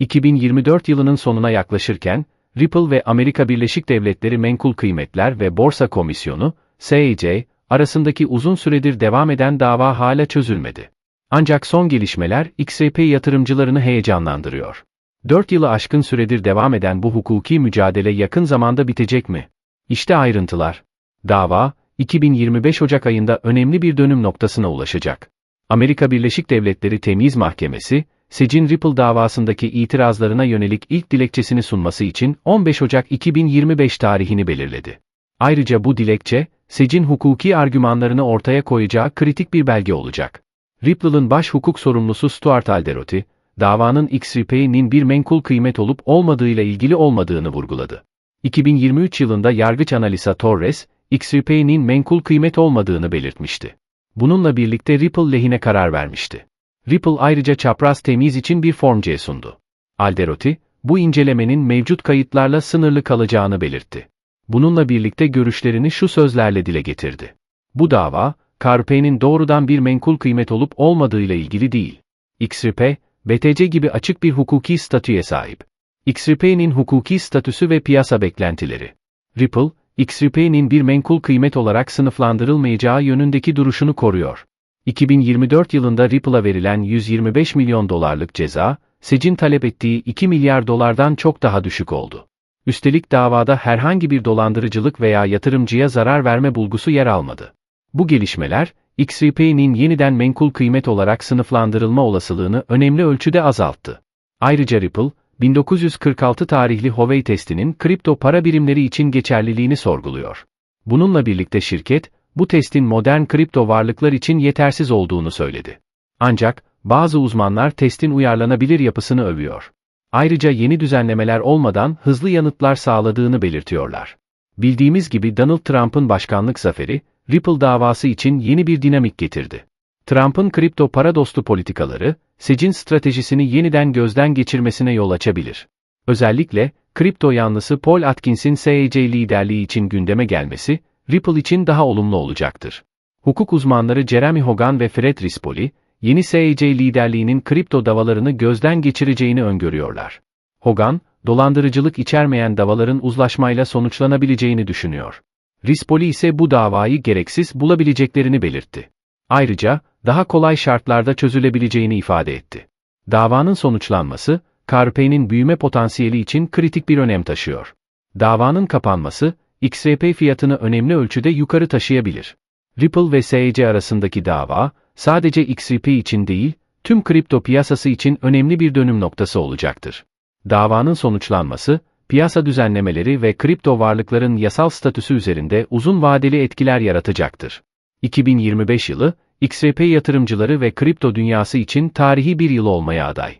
2024 yılının sonuna yaklaşırken, Ripple ve Amerika Birleşik Devletleri Menkul Kıymetler ve Borsa Komisyonu, SEC, arasındaki uzun süredir devam eden dava hala çözülmedi. Ancak son gelişmeler XRP yatırımcılarını heyecanlandırıyor. 4 yılı aşkın süredir devam eden bu hukuki mücadele yakın zamanda bitecek mi? İşte ayrıntılar. Dava, 2025 Ocak ayında önemli bir dönüm noktasına ulaşacak. Amerika Birleşik Devletleri Temiz Mahkemesi, Secin Ripple davasındaki itirazlarına yönelik ilk dilekçesini sunması için 15 Ocak 2025 tarihini belirledi. Ayrıca bu dilekçe, Secin hukuki argümanlarını ortaya koyacağı kritik bir belge olacak. Ripple'ın baş hukuk sorumlusu Stuart Alderoty, davanın XRP'nin bir menkul kıymet olup olmadığıyla ilgili olmadığını vurguladı. 2023 yılında yargıç Analisa Torres, XRP'nin menkul kıymet olmadığını belirtmişti. Bununla birlikte Ripple lehine karar vermişti. Ripple ayrıca çapraz temiz için bir Form C sundu. Alderoty, bu incelemenin mevcut kayıtlarla sınırlı kalacağını belirtti. Bununla birlikte görüşlerini şu sözlerle dile getirdi. Bu dava, KRP'nin doğrudan bir menkul kıymet olup olmadığıyla ilgili değil. XRP, BTC gibi açık bir hukuki statüye sahip. XRP'nin hukuki statüsü ve piyasa beklentileri. Ripple, XRP'nin bir menkul kıymet olarak sınıflandırılmayacağı yönündeki duruşunu koruyor. 2024 yılında Ripple'a verilen 125 milyon dolarlık ceza, Secin talep ettiği 2 milyar dolardan çok daha düşük oldu. Üstelik davada herhangi bir dolandırıcılık veya yatırımcıya zarar verme bulgusu yer almadı. Bu gelişmeler, XRP'nin yeniden menkul kıymet olarak sınıflandırılma olasılığını önemli ölçüde azalttı. Ayrıca Ripple, 1946 tarihli Howey testinin kripto para birimleri için geçerliliğini sorguluyor. Bununla birlikte şirket, bu testin modern kripto varlıklar için yetersiz olduğunu söyledi. Ancak, bazı uzmanlar testin uyarlanabilir yapısını övüyor. Ayrıca yeni düzenlemeler olmadan hızlı yanıtlar sağladığını belirtiyorlar. Bildiğimiz gibi Donald Trump'ın başkanlık zaferi, Ripple davası için yeni bir dinamik getirdi. Trump'ın kripto para dostu politikaları, secin stratejisini yeniden gözden geçirmesine yol açabilir. Özellikle, kripto yanlısı Paul Atkins'in SEC liderliği için gündeme gelmesi, Ripple için daha olumlu olacaktır. Hukuk uzmanları Jeremy Hogan ve Fred Rispoli, yeni SEC liderliğinin kripto davalarını gözden geçireceğini öngörüyorlar. Hogan, dolandırıcılık içermeyen davaların uzlaşmayla sonuçlanabileceğini düşünüyor. Rispoli ise bu davayı gereksiz bulabileceklerini belirtti. Ayrıca, daha kolay şartlarda çözülebileceğini ifade etti. Davanın sonuçlanması, KRP'nin büyüme potansiyeli için kritik bir önem taşıyor. Davanın kapanması, XRP fiyatını önemli ölçüde yukarı taşıyabilir. Ripple ve SEC arasındaki dava, sadece XRP için değil, tüm kripto piyasası için önemli bir dönüm noktası olacaktır. Davanın sonuçlanması, piyasa düzenlemeleri ve kripto varlıkların yasal statüsü üzerinde uzun vadeli etkiler yaratacaktır. 2025 yılı, XRP yatırımcıları ve kripto dünyası için tarihi bir yıl olmaya aday.